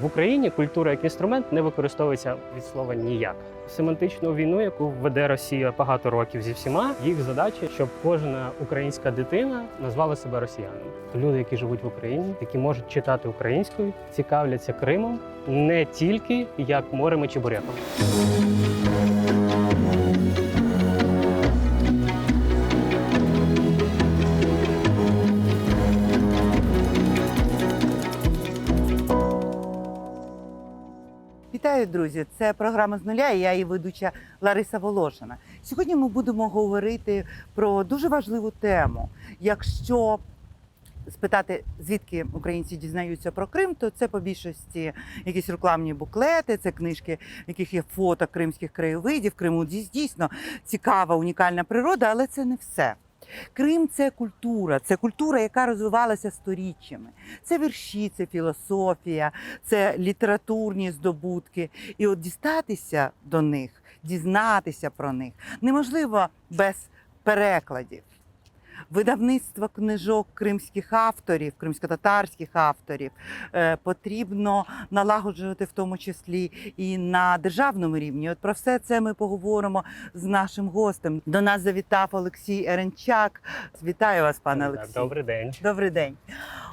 В Україні культура як інструмент не використовується від слова ніяк. Семантичну війну, яку веде Росія багато років зі всіма, їх задача, щоб кожна українська дитина назвала себе росіянами. Люди, які живуть в Україні, які можуть читати українською, цікавляться Кримом не тільки як морем і чебуреком. Вітаю, друзі! Це програма з нуля. і Я її ведуча Лариса Волошина. Сьогодні ми будемо говорити про дуже важливу тему. Якщо спитати, звідки українці дізнаються про Крим, то це по більшості якісь рекламні буклети, це книжки, в яких є фото кримських краєвидів. Криму дійс- дійсно цікава, унікальна природа, але це не все. Крим це культура, це культура, яка розвивалася сторіччями. Це вірші, це філософія, це літературні здобутки. І от дістатися до них, дізнатися про них неможливо без перекладів. Видавництво книжок кримських авторів, кримсько-татарських авторів е, потрібно налагоджувати в тому числі і на державному рівні. От про все це ми поговоримо з нашим гостем. До нас завітав Олексій Еренчак. Вітаю вас, пане Олексій. Добрий день. Добрий день.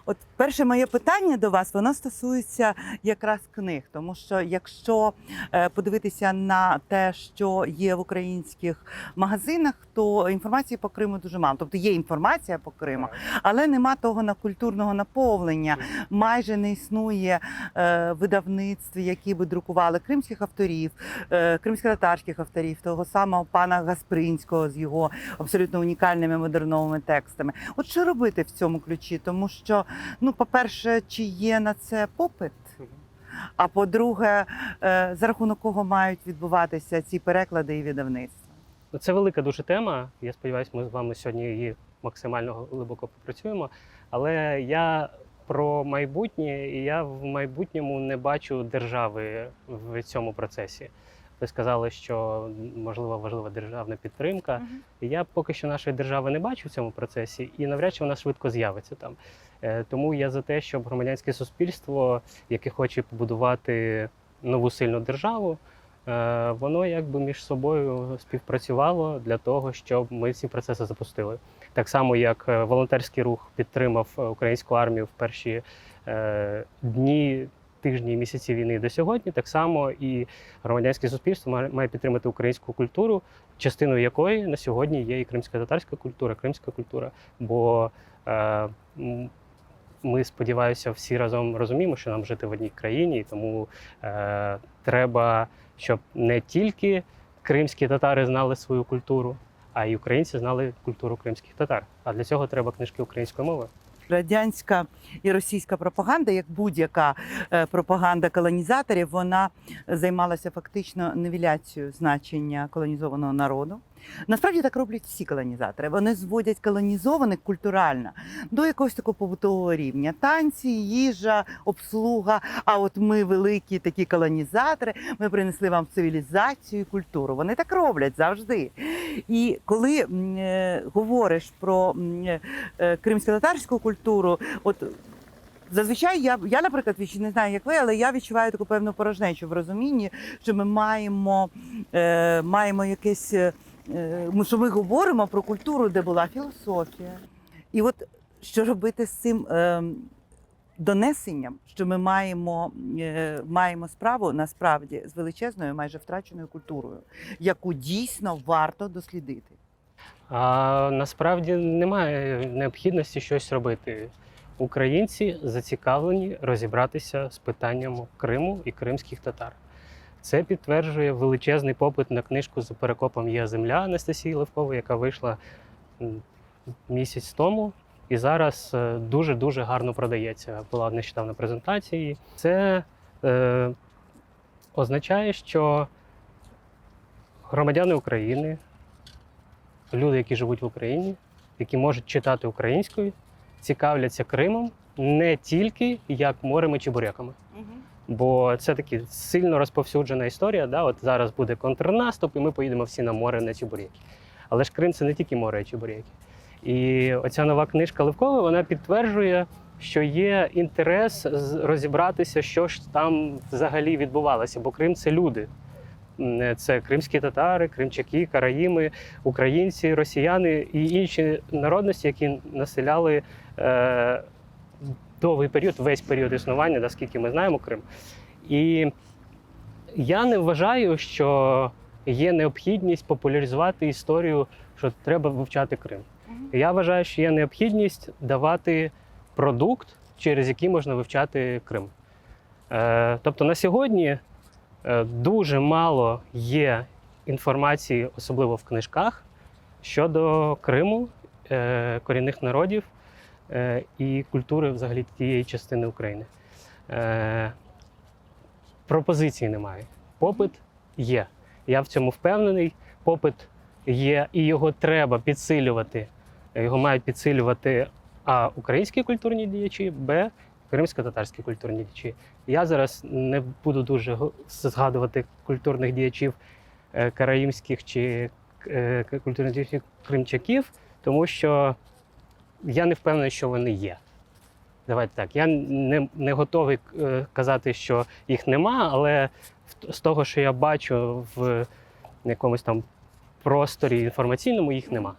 От перше моє питання до вас, воно стосується якраз книг, тому що якщо е, подивитися на те, що є в українських магазинах, то інформації по Криму дуже мало. Тобто є інформація по Криму, але нема того на культурного наповнення. Майже не існує е, видавництв, які би друкували кримських авторів, е, кримсько-татарських авторів, того самого пана Гаспринського з його абсолютно унікальними модерновими текстами. От що робити в цьому ключі? Тому що, ну, по-перше, чи є на це попит? А по-друге, е, за рахунок кого мають відбуватися ці переклади і видавництва? Це велика дуже тема. Я сподіваюся, ми з вами сьогодні її максимально глибоко попрацюємо. Але я про майбутнє, і я в майбутньому не бачу держави в цьому процесі. Ви сказали, що можливо важлива державна підтримка. І Я поки що нашої держави не бачу в цьому процесі, і навряд чи вона швидко з'явиться там. Е, Тому я за те, щоб громадянське суспільство, яке хоче побудувати нову сильну державу, е, воно якби між собою співпрацювало для того, щоб ми ці процеси запустили. Так само, як е, волонтерський рух підтримав е, українську армію в перші е, дні. Тижні і місяці війни до сьогодні, так само і громадянське суспільство має- підтримати українську культуру, частиною якої на сьогодні є і кримська татарська культура, кримська культура. Бо е, ми сподіваюся, всі разом розуміємо, що нам жити в одній країні, і тому е, треба, щоб не тільки кримські татари знали свою культуру, а й українці знали культуру кримських татар. А для цього треба книжки української мови. радянська і російська пропаганда, як будь-яка е, пропаганда колонізаторів, вона займалася фактично невіляцією значення колонізованого народу. Насправді так роблять всі колонізатори. Вони зводять колонізованих культурально до якогось такого побутового рівня. Танці, їжа, обслуга. А от ми великі такі колонізатори, ми принесли вам цивілізацію і культуру. Вони так роблять завжди. І коли е, говориш про м, е, кримсько-татарську культуру, от зазвичай я, я, наприклад, не знаю, як ви, але я відчуваю таку певну порожнечу в розумінні, що ми маємо, е, маємо якесь. Е, ми- що ми говоримо про культуру, де була філософія. І от що робити з цим е, донесенням, що ми маємо, е, маємо справу насправді з величезною, майже втраченою культурою, яку дійсно варто дослідити. А насправді немає необхідності щось робити. Українці зацікавлені розібратися з питанням Криму і кримських татар. Це підтверджує величезний попит на книжку з перекопом Є земля Анастасії Левкової, яка вийшла місяць тому. І зараз е, дуже-дуже гарно продається. Була нещодавно презентації. Це е, означає, що громадяни України, люди, які живуть в Україні, які можуть читати українською, цікавляться Кримом не тільки як морем і чебуреками. Бо це таки сильно розповсюджена історія. Да? От зараз буде контрнаступ, і ми поїдемо всі на море на чебурєки. Але ж Крим це не тільки море і чебурєки. І оця нова книжка Левкова вона підтверджує, що є інтерес розібратися, що ж там взагалі відбувалося, бо Крим це люди. Це кримські татари, кримчаки, караїми, українці, росіяни і інші народності, які населяли е, довгий період, весь період існування, наскільки ми знаємо Крим. І я не вважаю, що є необхідність популяризувати історію, що треба вивчати Крим. Я вважаю, що є необхідність давати продукт, через який можна вивчати Крим. Е, тобто на сьогодні е, дуже мало є інформації, особливо в книжках, щодо Криму, е, корінних народів і культури взагалі тієї частини України. Е, пропозицій немає. Попит є. Я в цьому впевнений. Попит є, і його треба підсилювати. Його мають підсилювати а українські культурні діячі, б кримсько-татарські культурні діячі. Я зараз не буду дуже згадувати культурних діячів е, караїмських чи е, культурних діячів кримчаків, тому що я не впевнений, що вони є. Давайте так. Я не, не готовий е, казати, що їх нема, але з того, що я бачу в якомусь там просторі інформаційному, їх нема.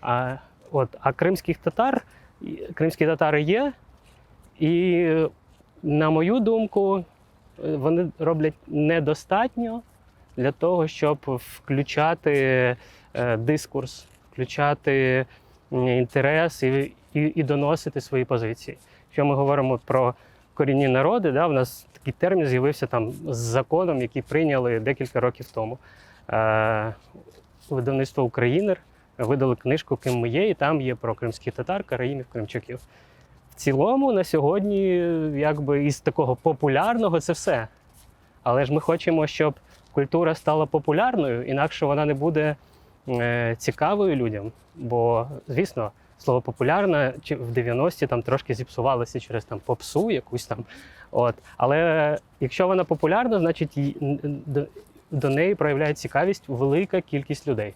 А, от, а кримських татар, кримські татари є, і, на мою думку, вони роблять недостатньо для того, щоб включати е, дискурс, включати інтерес і, і, і доносити свої позиції. Якщо ми говоримо про корінні народи, да, в нас такий термін з'явився там з законом, який прийняли декілька років тому. Е, видавництво Українер видали книжку Ким ми є, і там є про кримських татар, караїмів, кримчаків. В цілому на сьогодні, якби із такого популярного це все. Але ж ми хочемо, щоб культура стала популярною, інакше вона не буде цікавою людям. Бо, звісно, слово популярна чи в 90-ті там трошки зіпсувалося через там попсу якусь там. От. Але якщо вона популярна, значить до, неї проявляє цікавість велика кількість людей.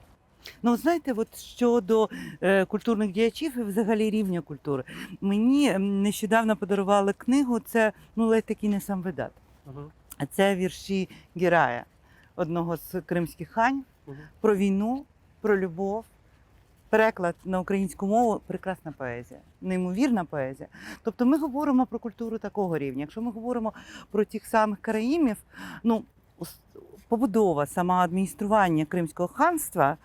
Ну, знаєте, от щодо е, культурних діячів і взагалі рівня культури, мені нещодавно подарували книгу. Це ну ледь такий не сам видат. А це вірші Гірая, одного з кримських хань, Мгм. про війну, про любов. Переклад на українську мову прекрасна поезія, неймовірна поезія. Тобто ми говоримо про культуру такого рівня. Якщо ми говоримо про тих самих караїмів, ну побудова, саме адміністрування Кримського ханства,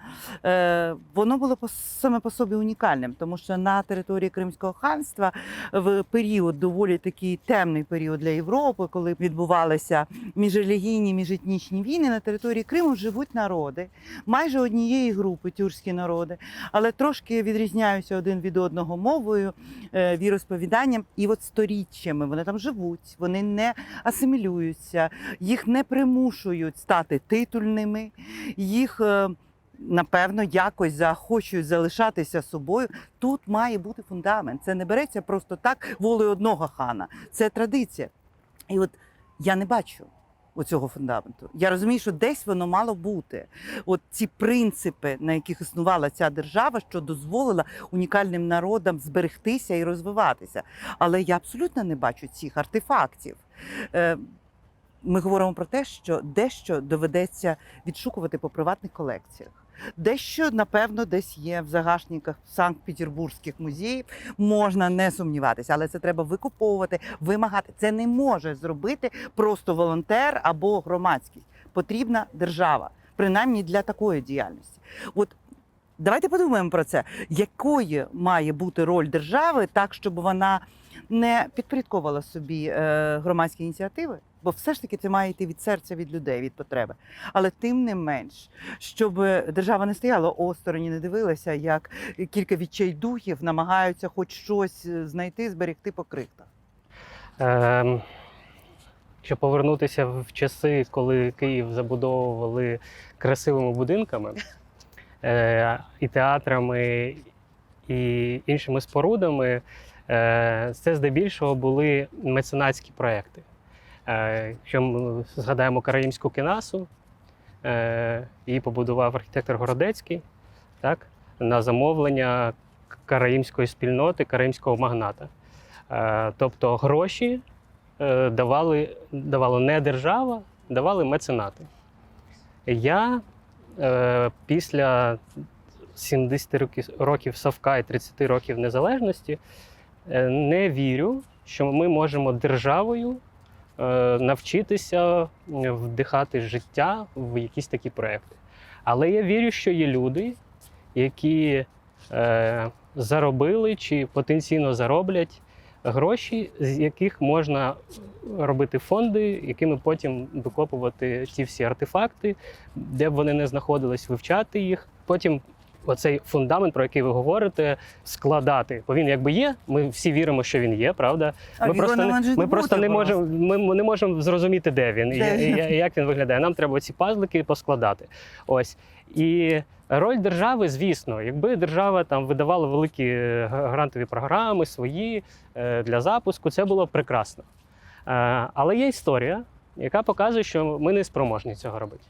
е, воно було по, саме по собі унікальним, тому що на території Кримського ханства в період доволі такий темний період для Європи, коли відбувалися міжрелігійні, міжетнічні війни, на території Криму живуть народи майже однієї групи тюркські народи, але трошки відрізняються один від одного мовою, е, віросповіданням. І от сторіччями вони там живуть, вони не асимілюються, їх не примушують стати титульними, їх. е, Напевно, якось захочуть залишатися собою. Тут має бути фундамент. Це не береться просто так волею одного хана. Це традиція. І от я не бачу оцього фундаменту. Я розумію, що десь воно мало бути. От ці принципи, на яких існувала ця держава, що дозволила унікальним народам зберегтися і розвиватися. Але я абсолютно не бачу цих артефактів. Ми говоримо про те, що дещо доведеться відшукувати по приватних колекціях. Дещо, напевно, десь є в загашниках Санкт-Петербурзьких музеїв. Можна не сумніватися, але це треба викуповувати, вимагати. Це не може зробити просто волонтер або громадськість. Потрібна держава, принаймні для такої діяльності. От давайте подумаємо про це, якою має бути роль держави, так щоб вона не підпорядковувала собі е, громадські ініціативи. Бо все ж таки це має йти від серця, від людей, від потреби. Але тим не менш, щоб держава не стояла осторонь, і не дивилася, як кілька відчайдухів намагаються хоч щось е, знайти, зберегти по крихтах. Ем, Якщо повернутися в часи, коли Київ забудовували красивими будинками е, і театрами, і іншими спорудами, е, це здебільшого були меценатські проекти. Е, Якщо ми згадаємо Караїмську кінасу, е, її побудував архітектор Городецький так, на замовлення караїмської спільноти, караїмського магната. Е, тобто гроші давали, давала не держава, давали меценати. Я після 70 років, Савка і 30 років незалежності не вірю, що ми можемо державою навчитися е, вдихати життя в якісь такі проекти. Але я вірю, що є люди, які е, заробили чи потенційно зароблять гроші, з яких можна робити фонди, якими потім викопувати ті всі артефакти, де б вони не знаходились, вивчати їх. Потім оцей фундамент, про який ви говорите, складати. Бо він якби є. Ми всі віримо, що він є, правда? А ми просто, не ми просто не можемо. Ми не можемо зрозуміти, де він Де і як він виглядає. Нам треба ці пазлики поскладати. Ось і роль держави, звісно, якби держава там видавала великі е, грантові програми свої е, для запуску, це було б прекрасно. Е, Але є історія, яка показує, що ми не спроможні цього робити.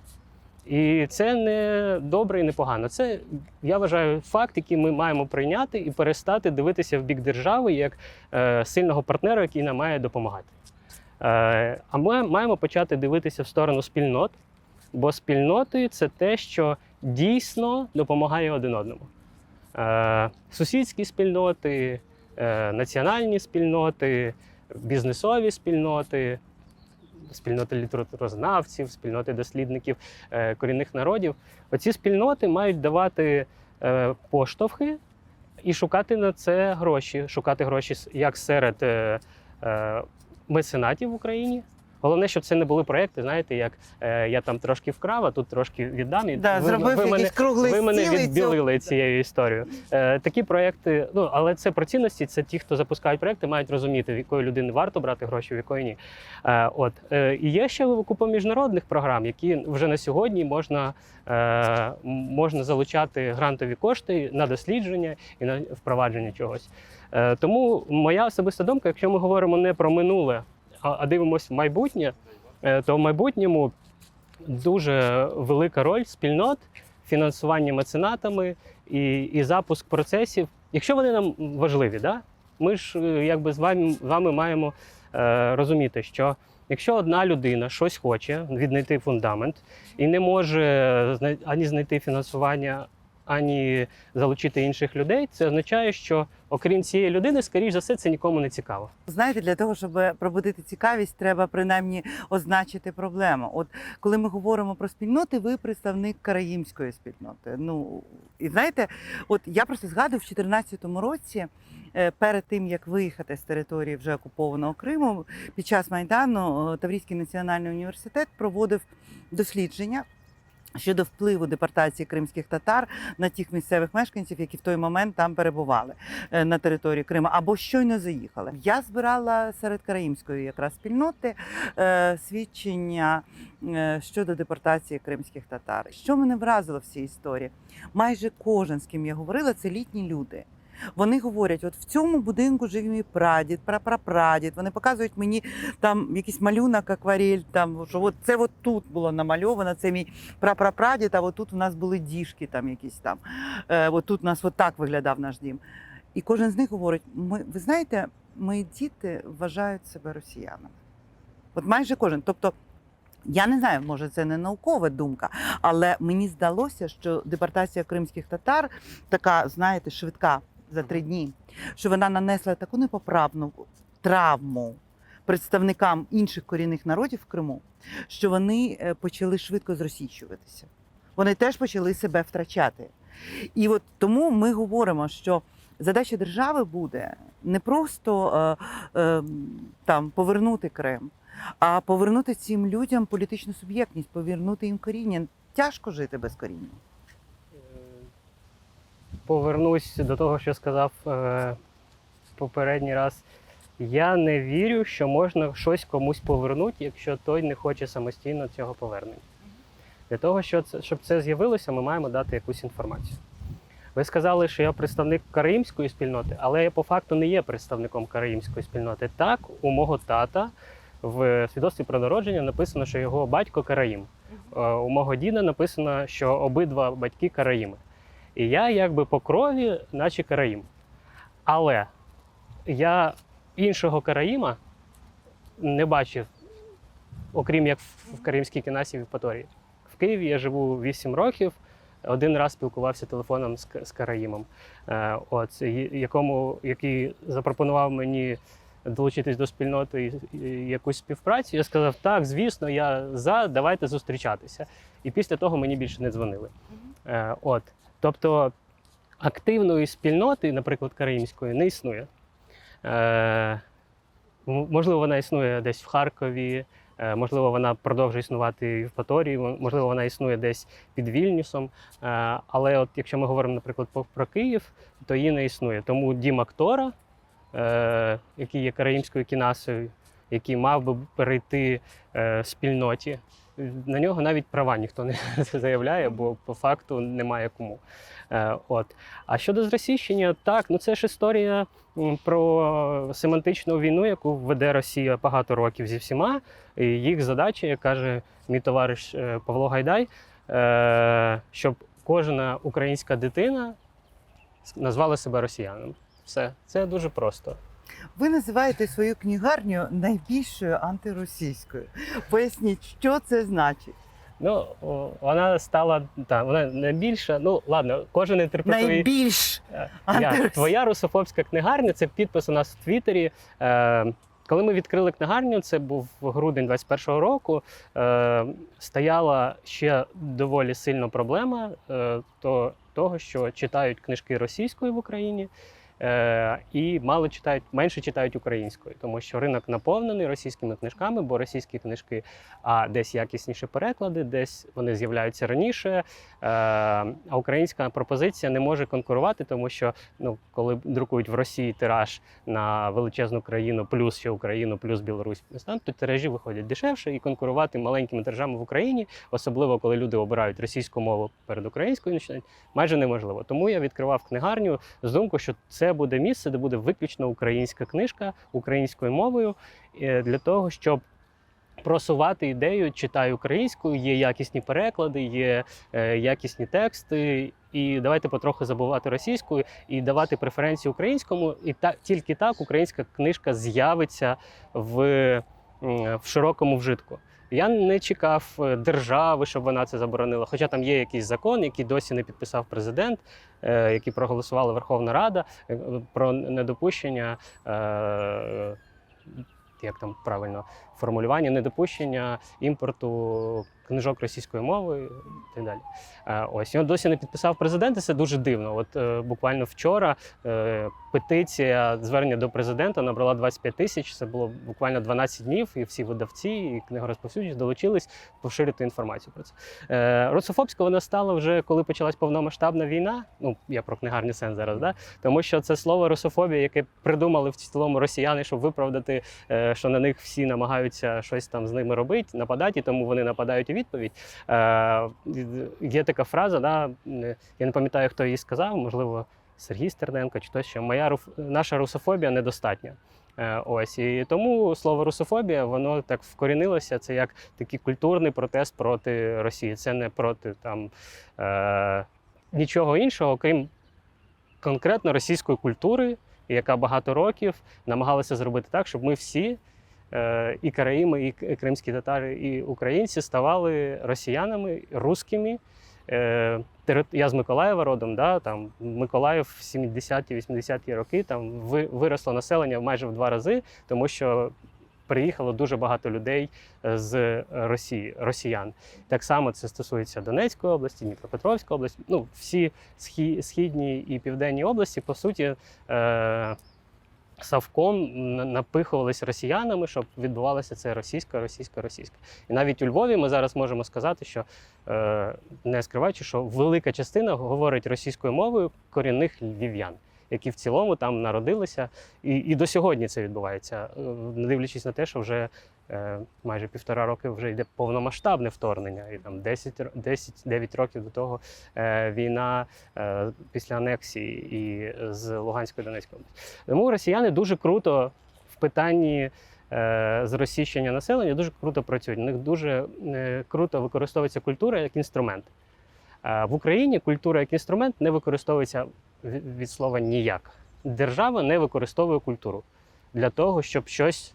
І це не добре і не погано. Це я вважаю факт, який ми маємо прийняти і перестати дивитися в бік держави як е, сильного партнера, який нам має допомагати. Е, а ми маємо почати дивитися в сторону спільнот, бо спільноти це те, що дійсно допомагає один одному. Е, сусідські спільноти, е, національні спільноти, бізнесові спільноти, спільноти літературознавців, спільноти дослідників е, корінних народів. Оці спільноти мають давати е, поштовхи і шукати на це гроші. Шукати гроші як серед е, меценатів в Україні. Головне, щоб це не були проекти, знаєте, як е, я там трошки вкрав, а тут трошки віддам. І Да, ви, зробив ви мене, круглий ви мене відбілили цією історією. Е, такі проекти, ну але це про цінності. Це ті, хто запускають проекти, мають розуміти, в якої людини варто брати гроші, в якої ні. Е, от е, і є ще купа міжнародних програм, які вже на сьогодні можна, е, можна залучати грантові кошти на дослідження і на впровадження чогось. Е, тому моя особиста думка, якщо ми говоримо не про минуле, а, дивимося в майбутнє, е, то в майбутньому дуже велика роль спільнот, фінансування меценатами і, і запуск процесів, якщо вони нам важливі, да? ми ж е, якби з вами, з вами маємо е, розуміти, що якщо одна людина щось хоче віднайти фундамент і не може ані знайти фінансування, ані залучити інших людей, це означає, що окрім цієї людини, скоріш за все, це нікому не цікаво. Знаєте, для того, щоб пробудити цікавість, треба принаймні означити проблему. От коли ми говоримо про спільноти, ви представник караїмської спільноти. Ну і знаєте, от я просто згадую в 2014 році. е, Перед тим як виїхати з території вже окупованого Криму, під час майдану е, Таврійський національний університет проводив дослідження щодо впливу депортації кримських татар на тих місцевих мешканців, які в той момент там перебували е, на території Криму або щойно заїхали. Я збирала серед караїмської якраз спільноти е, свідчення е, щодо депортації кримських татар. Що мене вразило в цій історії? Майже кожен, з ким я говорила, це літні люди. Вони говорять, от в цьому будинку жив мій прадід, прапрапрадід. Вони показують мені там якийсь малюнок, акварель, там що от це от тут було намальовано. Це мій прапрапрадід, а от тут у нас були діжки, там якісь там. Е, от тут у нас от так виглядав наш дім. І кожен з них говорить: ми, ви знаєте, мої діти вважають себе росіянами. От майже кожен. Тобто, я не знаю, може це не наукова думка, але мені здалося, що депортація кримських татар така, знаєте, швидка за три дні, що вона нанесла таку непоправну травму представникам інших корінних народів в Криму, що вони е, почали швидко зросійщуватися. Вони теж почали себе втрачати. І от тому ми говоримо, що задача держави буде не просто е, е, там повернути Крим, а повернути цим людям політичну суб'єктність, повернути їм коріння. Тяжко жити без коріння. Повернусь до того, що сказав е, попередній раз. Я не вірю, що можна щось комусь повернути, якщо той не хоче самостійно цього повернення. Для того, щоб це, щоб це з'явилося, ми маємо дати якусь інформацію. Ви сказали, що я представник караїмської спільноти, але я по факту не є представником караїмської спільноти. Так, у мого тата в свідоцтві про народження написано, що його батько караїм. Е, У мого діда написано, що обидва батьки караїми. І я якби по крові, наче караїм. Але я іншого Караїма не бачив, окрім як в Караїмській кінасі в Євпаторії. В Києві я живу 8 років. Один раз спілкувався телефоном з, з Караїмом, е, от, якому, який запропонував мені долучитись до спільноти і, і якусь співпрацю. Я сказав, так, звісно, я за, давайте зустрічатися. І після того мені більше не дзвонили. Е, от. Тобто активної спільноти, наприклад, караїмської, не існує. Е, можливо, вона існує десь в Харкові, е, можливо, вона продовжує існувати в Паторії, можливо, вона існує десь під Вільнюсом. Е, але от якщо ми говоримо, наприклад, про Київ, то її не існує. Тому дім актора, е, який є караїмською кінасою, який мав би перейти е, спільноті, на нього навіть права ніхто не заявляє, бо по факту немає кому. Е, от. А щодо зросійщення, так, ну це ж історія про семантичну війну, яку веде Росія багато років зі всіма. І їх задача, як каже мій товариш е, Павло Гайдай, е, щоб кожна українська дитина назвала себе росіянином. Все, це дуже просто. Ви називаєте свою книгарню найбільшою антиросійською. Поясніть, що це значить? Ну, вона стала та вона не більша. Ну ладно, кожен інтерпретує. Найбільш Е, Я, твоя русофобська книгарня це підпис у нас в Твіттері. Е, коли ми відкрили книгарню, це був грудень 21-го року. Е, стояла ще доволі сильна проблема е, то, того, що читають книжки російською в Україні. Е, і мало читають, менше читають українською, тому що ринок наповнений російськими книжками, бо російські книжки а десь якісніші переклади, десь вони з'являються раніше. Е, а українська пропозиція не може конкурувати, тому що ну, коли друкують в Росії тираж на величезну країну, плюс ще Україну, плюс Білорусь, то тиражі виходять дешевше і конкурувати маленькими тиражами в Україні, особливо коли люди обирають російську мову перед українською, майже неможливо. Тому я відкривав книгарню з думкою, що це буде місце, де буде виключно українська книжка українською мовою, е, для того, щоб просувати ідею, читай українською, є якісні переклади, є е, якісні тексти. І давайте потроху забувати російською і давати преференцію українському. І так тільки так українська книжка з'явиться в, в широкому вжитку. Я не чекав е, держави, щоб вона це заборонила. Хоча там є якийсь закон, який досі не підписав президент, е, який проголосувала Верховна Рада е, про недопущення. Як там правильно формулювання, недопущення імпорту книжок російською мовою і так далі. Е, Ось його досі не підписав президент, і це дуже дивно. От е, буквально вчора е, петиція звернення до президента набрала 25 тисяч. Це було буквально 12 днів, і всі видавці і книгорозповсюджувачі долучились поширити інформацію про це. Русофобська вона стала вже коли почалась повномасштабна війна. Ну я про книгарні сен зараз, да тому що це слово русофобія, яке придумали в цілому росіяни, щоб виправдати, що на них всі намагаються щось там з ними робити, нападати, і тому вони нападають у відповідь. Е, Є така фраза, да, е, я не пам'ятаю, хто її сказав, можливо, Сергій Стерненко чи хтось ще. Моя наша русофобія недостатня. Е, Ось і тому слово русофобія воно так вкорінилося. Це як такий культурний протест проти Росії. Це не проти там е, нічого іншого, крім конкретно російської культури, яка багато років намагалася зробити так, щоб ми всі, і караїми, і кримські татари, і українці ставали росіянами, русскими. Е, Я з Миколаєва родом, да, там Миколаїв в 70-80-ті роки там ви- виросло населення майже в два рази, тому що приїхало дуже багато людей е, з Росії, росіян. Так само це стосується Донецької області, Дніпропетровської області. Ну, всі східні і південні області, по суті, е, Савком напихувалися росіянами, щоб відбувалося це російська, російська, російська. І навіть у Львові ми зараз можемо сказати, що е, не скриваючи, що велика частина говорить російською мовою корінних львів'ян, які в цілому там народилися, і, і до сьогодні це відбувається, е, не дивлячись на те, що вже майже півтора роки вже йде повномасштабне вторгнення, і там 10, 10 9 років до того е, війна е, після анексії і з Луганської Донецької. Тому росіяни дуже круто в питанні е, зросійщення населення дуже круто працюють. У них дуже е, круто використовується культура як інструмент. Е, В Україні культура як інструмент не використовується від слова ніяк. Держава не використовує культуру. для того, щоб щось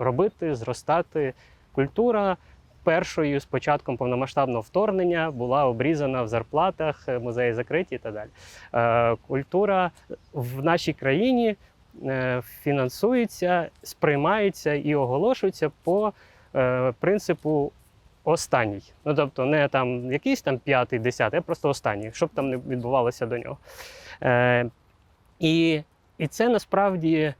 робити, зростати. Культура першою з початком повномасштабного вторгнення була обрізана в зарплатах, е, музеї закриті і так далі. Е, Культура в нашій країні е, фінансується, сприймається і оголошується по принципу останній. Ну тобто не там якийсь там п'ятий, десятий, а просто останній, щоб там не відбувалося до нього. Е, і, і це насправді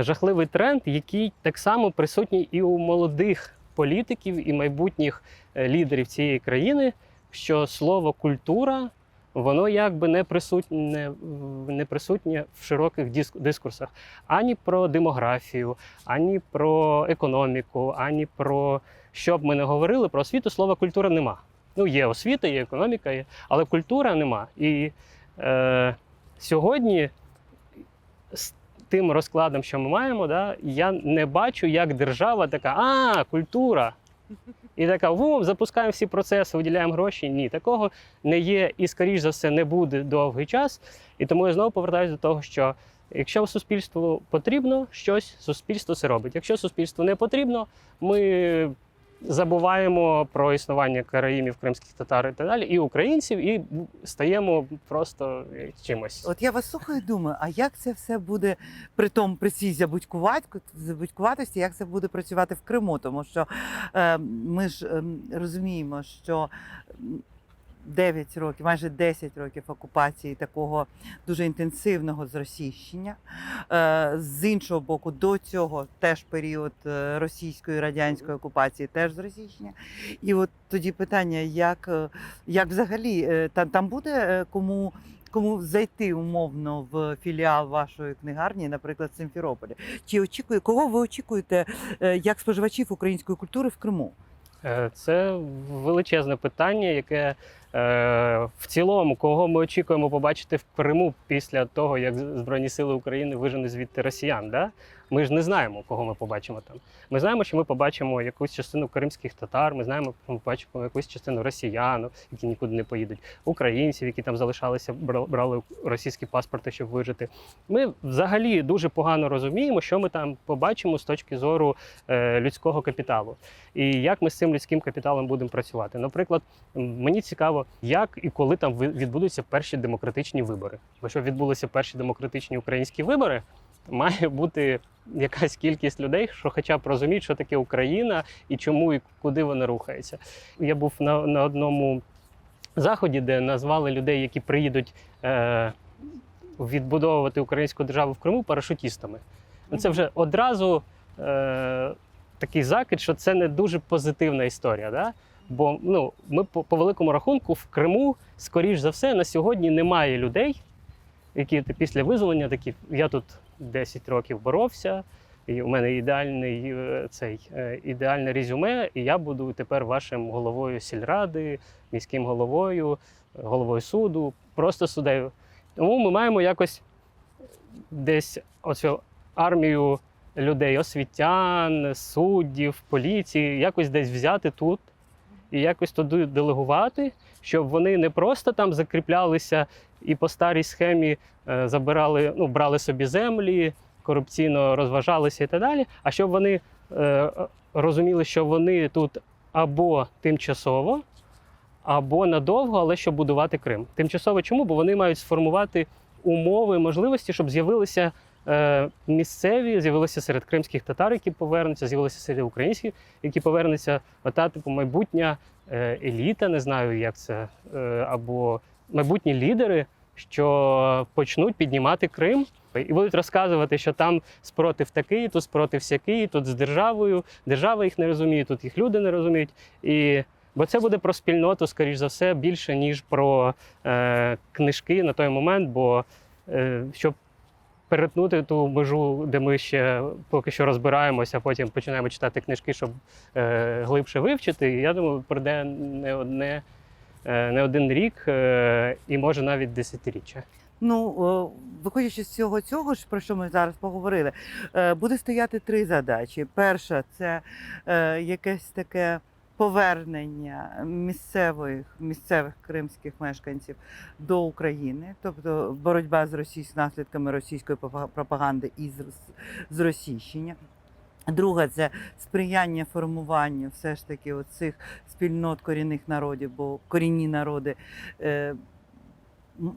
жахливий тренд, який так само присутній і у молодих політиків і майбутніх е, лідерів цієї країни, що слово культура. Воно якби не присутнє, не присутнє в широких дискурсах ані про демографію, ані про економіку, ані про що б ми не говорили, про освіту слова культура нема. Ну, є освіта, є економіка, є, але культура нема. І е, сьогодні тим розкладом, що ми маємо, да, я не бачу, як держава така, а, культура. І така, вум, запускаємо всі процеси, виділяємо гроші. Ні, такого не є і, скоріш за все, не буде довгий час. І тому я знову повертаюся до того, що якщо суспільству потрібно щось, суспільство це робить. Якщо суспільству не потрібно, ми забуваємо про існування караїмів, кримських татар і так далі, і українців, і стаємо просто чимось. От я вас слухаю думаю, а як це все буде при тому при цій забудькуват- забудькуватості, як це буде працювати в Криму? Тому що е, ми ж е, розуміємо, що 9 років, майже 10 років окупації такого дуже інтенсивного зросійщення. Е, з іншого боку, до цього теж період е, російської радянської окупації, теж зросійщення. І от тоді питання, як, е, як взагалі е, та- там буде кому кому зайти умовно в філіал вашої книгарні, наприклад, в Симферополі? Чи очікує кого ви очікуєте як споживачів української культури в Криму? Е, Це величезне питання, яке е, в цілому, кого ми очікуємо побачити в Криму після того, як Збройні Сили України вижені звідти росіян. Да? Ми ж не знаємо, кого ми побачимо там. Ми знаємо, що ми побачимо якусь частину кримських татар, ми знаємо, що ми побачимо якусь частину росіян, які нікуди не поїдуть, українців, які там залишалися, бра- брали російські паспорти, щоб вижити. Ми взагалі дуже погано розуміємо, що ми там побачимо з точки зору е, людського капіталу і як ми з цим людським капіталом будемо працювати. Наприклад, мені цікаво, як і коли там відбудуться перші демократичні вибори. Бо щоб відбулися перші демократичні українські вибори, має бути якась кількість людей, що хоча б розуміють, що таке Україна і чому і куди вона рухається. Я був на, на одному заході, де назвали людей, які приїдуть е, відбудовувати українську державу в Криму парашутістами. Це вже одразу е, такий закид, що це не дуже позитивна історія. Да? Бо ну, ми по, по великому рахунку в Криму, скоріш за все, на сьогодні немає людей, які після визволення такі, я тут 10 років боровся, і у мене ідеальний е, цей е, ідеальне резюме, і я буду тепер вашим головою сільради, міським головою, головою суду, просто суддею. Тому ми маємо якось десь оцю армію людей, освітян, суддів, поліції, якось десь взяти тут і якось туди делегувати, щоб вони не просто там закріплялися і по старій схемі е, забирали, ну, брали собі землі, корупційно розважалися і так далі. А щоб вони е, розуміли, що вони тут або тимчасово, або надовго, але щоб будувати Крим. Тимчасово чому? Бо вони мають сформувати умови, можливості, щоб з'явилися місцеві, з'явилися серед кримських татар, які повернуться, з'явилися серед українських, які повернуться, ота, типу, майбутня е, еліта, не знаю, як це, е, або майбутні лідери, що почнуть піднімати Крим. І будуть розказувати, що там спротив такий, тут спротив сякий, тут з державою. Держава їх не розуміє, тут їх люди не розуміють. І Бо це буде про спільноту, скоріш за все, більше, ніж про е, книжки на той момент. Бо е, щоб перетнути ту межу, де ми ще поки що розбираємося, а потім починаємо читати книжки, щоб е, глибше вивчити, я думаю, пройде не одне. е, Не один рік е, і може навіть десятиріччя. Ну, виходячи з цього цього ж про що ми зараз поговорили, е, буде стояти три задачі. Перша це е, якесь таке повернення місцевих місцевих кримських мешканців до України, тобто боротьба з російсь, наслідками російської пропаганди і з, з російщення. Друге це сприяння формуванню все ж таки оцих спільнот корінних народів, бо корінні народи е,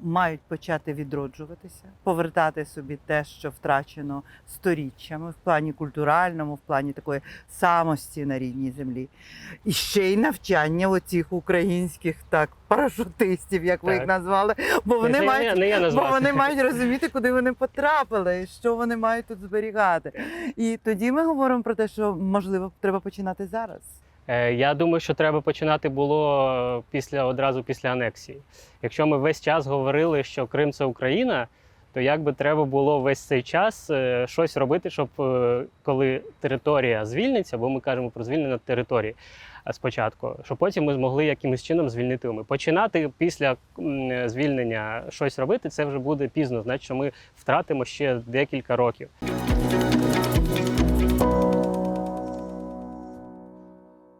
мають почати відроджуватися, повертати собі те, що втрачено сторіччями в плані культуральному, в плані такої самості на рідній землі. І ще й навчання оцих українських так парашутистів, як ви їх назвали, бо вони не мають я- не Бо вони мають розуміти, куди вони потрапили, і що вони мають тут зберігати. І тоді ми говоримо про те, що можливо треба починати зараз. Е, Я думаю, що треба починати було після одразу після анексії. Якщо ми весь час говорили, що Крим це Україна, то як би треба було весь цей час е, щось робити, щоб е, коли територія звільниться, бо ми кажемо про звільнення території е, спочатку, щоб потім ми змогли якимось чином звільнити уми. Починати після звільнення щось робити, це вже буде пізно, значить, що ми втратимо ще декілька років.